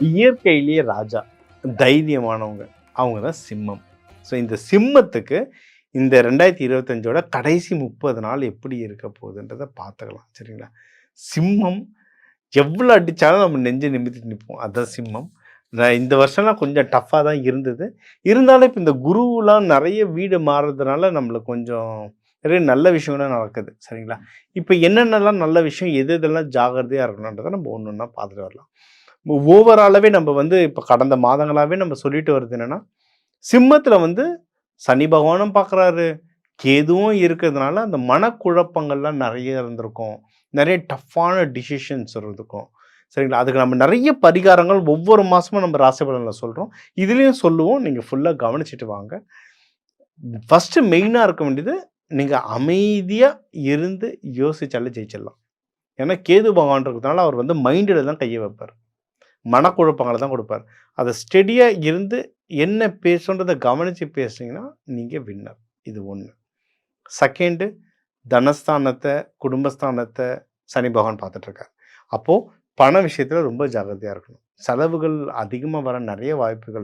இயற்கையிலேயே ராஜா தைரியமானவங்க. அவங்க தான் சிம்மம். ஸோ இந்த சிம்மத்துக்கு இந்த ரெண்டாயிரத்தி இருபத்தஞ்சோட கடைசி முப்பது நாள் எப்படி இருக்க போகுதுன்றதை பார்த்துக்கலாம். சரிங்களா? சிம்மம் எவ்வளோ அடித்தாலும் நம்ம நெஞ்சு நிமித்தி நிற்போம். அதுதான் சிம்மம். நான் இந்த வருஷம்லாம் கொஞ்சம் டஃப்பாக தான் இருந்தது. இருந்தாலும் இப்போ இந்த குருவெலாம் நிறைய வீடு மாறுறதுனால நம்மளுக்கு கொஞ்சம் நிறைய நல்ல விஷயம்லாம் நடக்குது. சரிங்களா? இப்போ என்னென்னலாம் நல்ல விஷயம் எது எதெல்லாம் ஜாகிரதையாக இருக்கணுன்றதை நம்ம ஒன்று ஒன்றா பார்த்துட்டு வரலாம். ஓவராலாகவே நம்ம வந்து இப்போ கடந்த மாதங்களாகவே நம்ம சொல்லிட்டு வருது என்னென்னா சிம்மத்தில் வந்து சனி பகவானும் பார்க்குறாரு கேதுவும் இருக்கிறதுனால அந்த மனக்குழப்பங்கள்லாம் நிறைய இருந்திருக்கும். நிறைய டஃப்பான டிசிஷன்ஸ் இருந்திருக்கும். சரிங்களா? அதுக்கு நம்ம நிறைய பரிகாரங்கள் ஒவ்வொரு மாதமும் நம்ம ராசி பலனில் சொல்கிறோம் இதுலேயும் சொல்லுவோம். நீங்கள் ஃபுல்லாக கவனிச்சிட்டு வாங்க. ஃபஸ்ட்டு மெயினாக இருக்க வேண்டியது நீங்கள் அமைதியாக இருந்து யோசிச்சாலே ஜெயிச்சிடலாம். ஏன்னா கேது பகவான் இருக்கிறதுனால அவர் வந்து மைண்டில் தான் கையை வைப்பார். மனக்குழப்பங்களை தான் கொடுப்பார். அதை ஸ்டெடியாக இருந்து என்ன பேசுன்றதை கவனித்து பேசுனீங்கன்னா நீங்கள் வின்னர் இது ஒன்று செகண்டு தனஸ்தானத்தை குடும்பஸ்தானத்தை சனி பகவான் பார்த்துட்ருக்கார். அப்போது பண விஷயத்தில் ரொம்ப ஜாகிரதையாக இருக்கணும். செலவுகள் அதிகமாக வர நிறைய வாய்ப்புகள் இருக்கு